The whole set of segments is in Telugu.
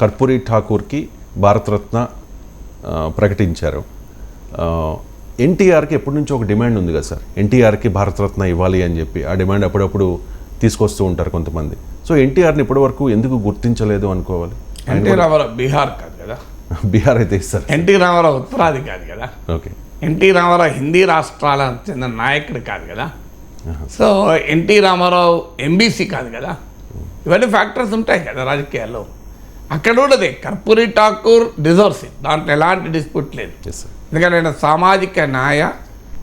కర్పూరి ఠాకూర్కి భారతరత్న ప్రకటించారు. ఎన్టీఆర్కి ఎప్పటి నుంచో ఒక డిమాండ్ ఉంది కదా సార్. ఎన్టీఆర్కి భారతరత్న ఇవ్వాలి అని చెప్పి ఆ డిమాండ్ అప్పుడప్పుడు తీసుకొస్తూ ఉంటారు కొంతమంది. సో ఎన్టీఆర్ని ఇప్పటివరకు ఎందుకు గుర్తించలేదు అనుకోవాలి? ఎన్టీ రామారావు బీహార్ కాదు కదా. బీహార్ అయితే ఇస్తారు. ఎన్టీ రామారావు ఉత్తరాది కాదు కదా. ఓకే. ఎన్టీ రామారావు హిందీ రాష్ట్రాలకు చెందిన నాయకుడు కాదు కదా. సో ఎన్టీ రామారావు ఎంబీసీ కాదు కదా. ఇవన్నీ ఫ్యాక్టర్స్ ఉంటాయి కదా రాజకీయాల్లో. అక్కడ కూడా అదే కర్పూరి ఠాకూర్ డిజర్వ్స్ దాంట్లో ఎలాంటి డిస్ప్యూట్ లేదు. ఎందుకంటే ఆయన సామాజిక న్యాయ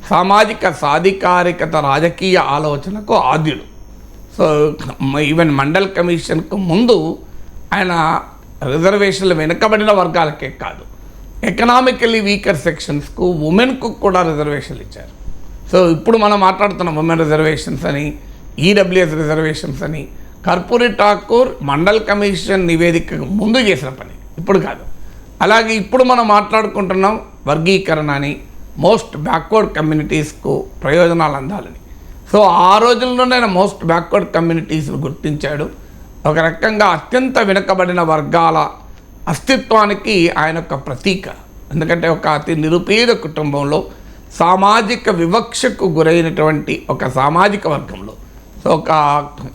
సామాజిక సాధికారికత రాజకీయ ఆలోచనకు ఆద్యుడు. సో ఈవెన్ మండల్ కమిషన్కు ముందు ఆయన రిజర్వేషన్లు వెనుకబడిన వర్గాలకే కాదు. ఎకనామికల్లీ వీకర్ సెక్షన్స్కు ఉమెన్కు కూడా రిజర్వేషన్లు ఇచ్చారు. సో ఇప్పుడు మనం మాట్లాడుతున్న ఉమెన్ రిజర్వేషన్స్ అని ఈడబ్ల్యూఎస్ రిజర్వేషన్స్ అని. కర్పూరి ఠాకూర్ మండల్ కమిషన్ నివేదికకు ముందు చేసిన పని. ఇప్పుడు కాదు. అలాగే ఇప్పుడు మనం మాట్లాడుకుంటున్నాం వర్గీకరణ అని మోస్ట్ బ్యాక్వర్డ్ కమ్యూనిటీస్కు ప్రయోజనాలు అందాలని. సో ఆ రోజుల్లోనే మోస్ట్ బ్యాక్వర్డ్ కమ్యూనిటీస్ను గుర్తించాడు. ఒక రకంగా అత్యంత వెనుకబడిన వర్గాల అస్తిత్వానికి ఆయన ఒక ప్రతీక. ఎందుకంటే ఒక అతి నిరుపేద కుటుంబంలో సామాజిక వివక్షకు గురైనటువంటి ఒక సామాజిక వర్గంలో సో ఒక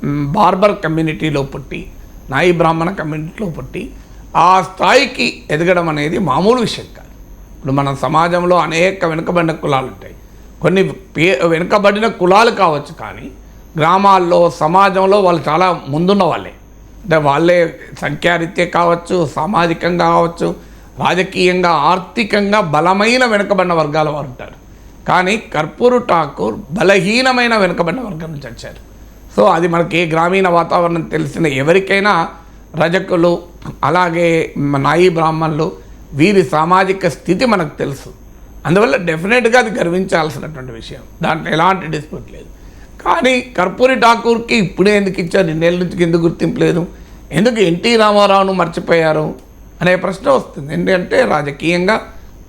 బార్బర్ కమ్యూనిటీలో పుట్టి నాయి బ్రాహ్మణ కమ్యూనిటీలో పుట్టి ఆ స్థాయికి ఎదగడం అనేది మామూలు విషయం కాదు. ఇప్పుడు మన సమాజంలో అనేక వెనుకబడిన కులాలు ఉంటాయి. కొన్ని పే వెనుకబడిన కులాలు కావచ్చు కానీ గ్రామాల్లో సమాజంలో వాళ్ళు చాలా ముందున్న వాళ్ళే. అంటే వాళ్ళే సంఖ్యారీత్యా కావచ్చు సామాజికంగా కావచ్చు రాజకీయంగా ఆర్థికంగా బలమైన వెనుకబడిన వర్గాల వారు ఉంటారు. కానీ కర్పూరు ఠాకూర్ బలహీనమైన వెనుకబడిన వర్గం నుంచి వచ్చారు. సో అది మనకి ఏ గ్రామీణ వాతావరణం తెలిసిన ఎవరికైనా రజకులు అలాగే నాయి బ్రాహ్మణులు వీరి సామాజిక స్థితి మనకు తెలుసు. అందువల్ల డెఫినెట్గా అది గర్వించాల్సినటువంటి విషయం. దాంట్లో ఎలాంటి డిస్ప్యూట్ లేదు. కానీ కర్పూరి ఠాకూర్కి ఇప్పుడే ఎందుకు ఇచ్చారు? ఇన్నేళ్ళ నుంచి ఎందుకు గుర్తింపు లేదు. ఎందుకు ఎన్టీ రామారావును మర్చిపోయారు? అనే ప్రశ్న వస్తుంది. ఎందుకంటే రాజకీయంగా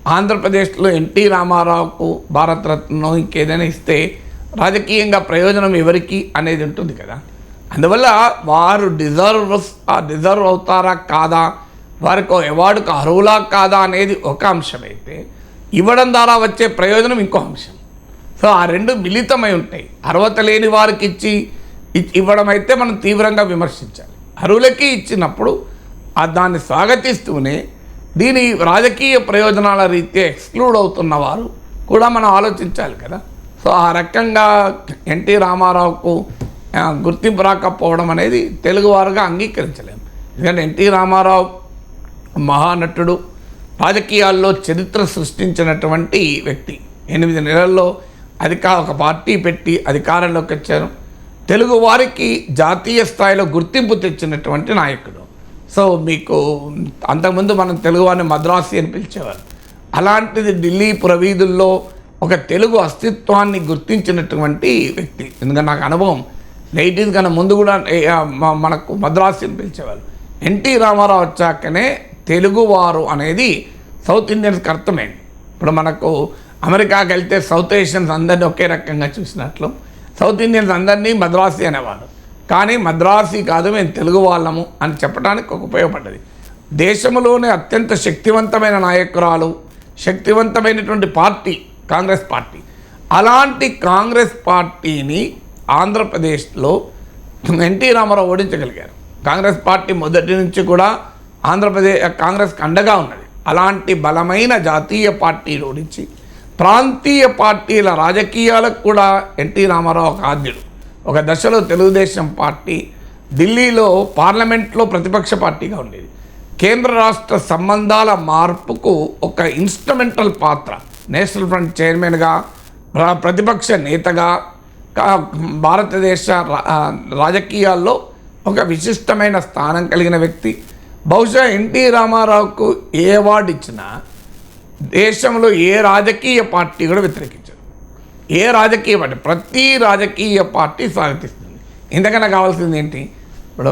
ఆంధ్రప్రదేశ్లో ఎన్టీ రామారావుకు భారతరత్నం ఇంకేదైనా ఇస్తే రాజకీయంగా ప్రయోజనం ఎవరికి అనేది ఉంటుంది కదా. అందువల్ల వారు డిజర్వ్స్ ఆ డిజర్వ్ అవుతారా కాదా? వారికి అవార్డుకు అర్హులా కాదా అనేది ఒక అంశం అయితే ఇవ్వడం ద్వారా వచ్చే ప్రయోజనం ఇంకో అంశం. సో ఆ రెండు మిళితమై ఉంటాయి. అర్హత లేని వారికి ఇచ్చి ఇవ్వడం అయితే మనం తీవ్రంగా విమర్శించాలి. అరువులకి ఇచ్చినప్పుడు ఆ దాన్ని స్వాగతిస్తూనే దీని రాజకీయ ప్రయోజనాల రీత్యా ఎక్స్క్లూడ్ అవుతున్న వారు కూడా మనం ఆలోచించాలి కదా. సో ఆ రకంగా ఎన్టీ రామారావుకు గుర్తింపు రాకపోవడం అనేది తెలుగువారుగా అంగీకరించలేము. ఎందుకంటే ఎన్టీ రామారావు మహానటుడు రాజకీయాల్లో చరిత్ర సృష్టించినటువంటి వ్యక్తి. ఎనిమిది నెలల్లో అధికార ఒక పార్టీ పెట్టి అధికారంలోకి వచ్చారు. తెలుగు వారికి జాతీయ స్థాయిలో గుర్తింపు తెచ్చినటువంటి నాయకుడు. సో మీకు అంతకుముందు మనం తెలుగువారిని మద్రాసి అని పిలిచేవారు. అలాంటిది ఢిల్లీ పురవీధుల్లో ఒక తెలుగు అస్తిత్వాన్ని గుర్తించినటువంటి వ్యక్తి. ఎందుకంటే నాకు అనుభవం ఎయిటీస్ కన్నా ముందు కూడా మనకు మద్రాసి అని పిలిచేవారు ఎన్టీ రామారావు వచ్చాకనే తెలుగువారు అనేది సౌత్ ఇండియన్స్కి అర్థమైంది. ఇప్పుడు మనకు అమెరికాకి వెళ్తే సౌత్ ఏషియన్స్ అందరినీ ఒకే రకంగా చూసినట్లు సౌత్ ఇండియన్స్ అందరినీ మద్రాసి అనేవారు కానీ మద్రాసి కాదు మేము తెలుగు వాళ్ళము అని చెప్పడానికి ఒక ఉపయోగపడ్డది. దేశంలోనే అత్యంత శక్తివంతమైన నాయకురాలు శక్తివంతమైనటువంటి పార్టీ కాంగ్రెస్ పార్టీ. అలాంటి కాంగ్రెస్ పార్టీని ఆంధ్రప్రదేశ్లో ఎన్టీ రామారావు ఓడించగలిగారు. కాంగ్రెస్ పార్టీ మొదటి నుంచి కూడా ఆంధ్రప్రదేశ్ కాంగ్రెస్కి అండగా ఉన్నది. అలాంటి బలమైన జాతీయ పార్టీలు ఓడించి ప్రాంతీయ పార్టీల రాజకీయాలకు కూడా ఎన్టీ రామారావు ఒక ఆద్యుడు. ఒక దశలో తెలుగుదేశం పార్టీ ఢిల్లీలో పార్లమెంట్లో ప్రతిపక్ష పార్టీగా ఉండేది. కేంద్ర రాష్ట్ర సంబంధాల మార్పుకు ఒక ఇన్స్ట్రుమెంటల్ పాత్ర. నేషనల్ ఫ్రంట్ చైర్మన్గా ప్ర- ప్రతిపక్ష నేతగా భారతదేశ రాజకీయాల్లో ఒక విశిష్టమైన స్థానం కలిగిన వ్యక్తి. బహుశా ఎన్టీ రామారావుకు ఏ అవార్డు ఇచ్చినా దేశంలో ఏ రాజకీయ పార్టీ కూడా వ్యతిరేకించదు. ఏ రాజకీయ పార్టీ ప్రతి రాజకీయ పార్టీ స్వాగతిస్తుంది. ఎందుకన్నా కావాల్సింది ఏంటి? ఇప్పుడు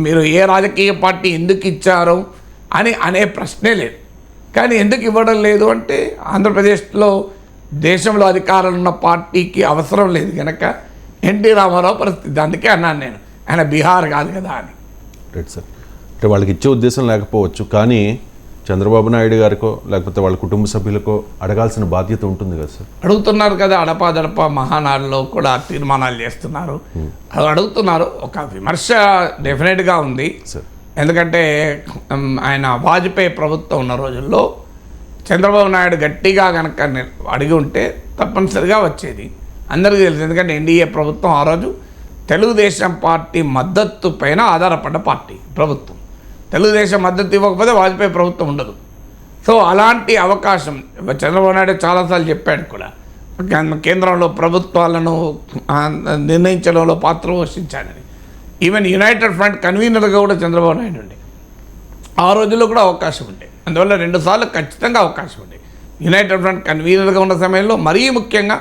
మీరు ఏ రాజకీయ పార్టీ ఎందుకు ఇచ్చారు అని అనే ప్రశ్నే లేదు. కానీ ఎందుకు ఇవ్వడం లేదు అంటే ఆంధ్రప్రదేశ్లో దేశంలో అధికారంలో ఉన్న పార్టీకి అవసరం లేదు కనుక ఎన్టీ రామారావు పరిస్థితి. అందుకే అన్నాను నేను. ఆయన బీహార్ కాదు కదా అని. రైట్ సార్ అంటే వాళ్ళకి ఇచ్చే ఉద్దేశం లేకపోవచ్చు కానీ చంద్రబాబు నాయుడు గారికో లేకపోతే వాళ్ళ కుటుంబ సభ్యులకో అడగాల్సిన బాధ్యత ఉంటుంది కదా సార్ అడుగుతున్నారు కదా అడపాదడప మహానాడులో కూడా తీర్మానాలు చేస్తున్నారు. అది అడుగుతున్నారు. ఒక విమర్శ డెఫినెట్గా ఉంది. సార్ ఎందుకంటే ఆయన వాజ్పేయి ప్రభుత్వం ఉన్న రోజుల్లో చంద్రబాబు నాయుడు గట్టిగా కనుక అడిగి ఉంటే తప్పనిసరిగా వచ్చేది. అందరికీ తెలుసు. ఎందుకంటే ఎన్డీఏ ప్రభుత్వం ఆ రోజు తెలుగుదేశం పార్టీ మద్దతు పైన ఆధారపడ్డ పార్టీ ప్రభుత్వం. తెలుగుదేశం మద్దతు ఇవ్వకపోతే వాజ్పేయి ప్రభుత్వం ఉండదు. సో అలాంటి అవకాశం చంద్రబాబు నాయుడు చాలాసార్లు చెప్పాడు కూడా. కేంద్రంలో ప్రభుత్వాలను నిర్ణయించడంలో పాత్ర పోషించాడని. ఈవెన్ యునైటెడ్ ఫ్రంట్ కన్వీనర్గా కూడా చంద్రబాబు నాయుడు ఉండే. ఆ రోజుల్లో కూడా అవకాశం ఉండే. అందువల్ల రెండుసార్లు ఖచ్చితంగా అవకాశం ఉండే. యునైటెడ్ ఫ్రంట్ కన్వీనర్గా ఉన్న సమయంలో మరీ ముఖ్యంగా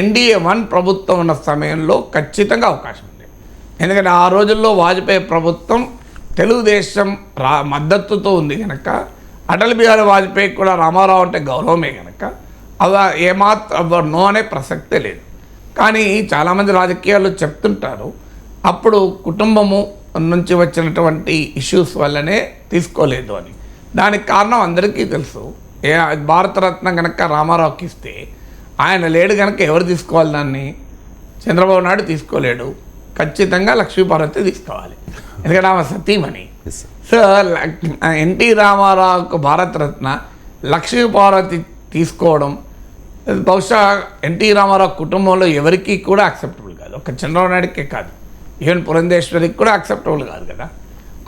ఎన్డీఏ వన్ ప్రభుత్వం ఉన్న సమయంలో ఖచ్చితంగా అవకాశం ఉంది ఎందుకంటే ఆ రోజుల్లో వాజ్పేయి ప్రభుత్వం తెలుగుదేశం రా మద్దతుతో ఉంది కనుక అటల్ బిహారీ వాజ్పేయి కూడా రామారావు అంటే గౌరవమే కనుక అవ ఏమాత్రం నో అనే ప్రసక్తే లేదు. కానీ చాలామంది రాజకీయాలు చెప్తుంటారు అప్పుడు కుటుంబము నుంచి వచ్చినటువంటి ఇష్యూస్ వల్లనే తీసుకోలేదు అని. దానికి కారణం అందరికీ తెలుసు. ఏ భారతరత్న కనుక రామారావుకి ఇస్తే ఆయన లేడు కనుక ఎవరు తీసుకోవాలి దాన్ని? చంద్రబాబు నాయుడు తీసుకోలేడు. ఖచ్చితంగా లక్ష్మీపార్వతి తీసుకోవాలి. ఎందుకంటే ఆమె సతీమణి సో ఎన్టీ రామారావుకు భారతరత్న లక్ష్మీపార్వతి తీసుకోవడం బహుశా ఎన్టీ రామారావు కుటుంబంలో ఎవరికీ కూడా యాక్సెప్టబుల్ కాదు. ఒక చంద్రబాబు నాయుడికే కాదు. ఈవెన్ పురంధేశ్వరికి కూడా అక్సెప్టబుల్ కాదు కదా.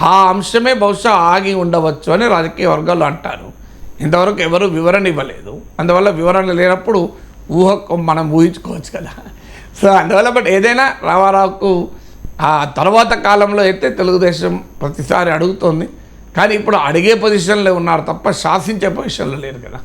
ఆ అంశమే బహుశా ఆగి ఉండవచ్చు అని రాజకీయ వర్గాలు అంటారు. ఇంతవరకు ఎవరు వివరణ ఇవ్వలేదు. అందువల్ల వివరణ లేనప్పుడు ఊహ మనం ఊహించుకోవచ్చు కదా. సో అందువల్ల బట్ ఏదైనా రామారావుకు ఆ తర్వాత కాలంలో అయితే తెలుగుదేశం ప్రతిసారి అడుగుతోంది. కానీ ఇప్పుడు అడిగే పొజిషన్లో ఉన్నారు తప్ప శాసించే పొజిషన్లో లేరు కదా.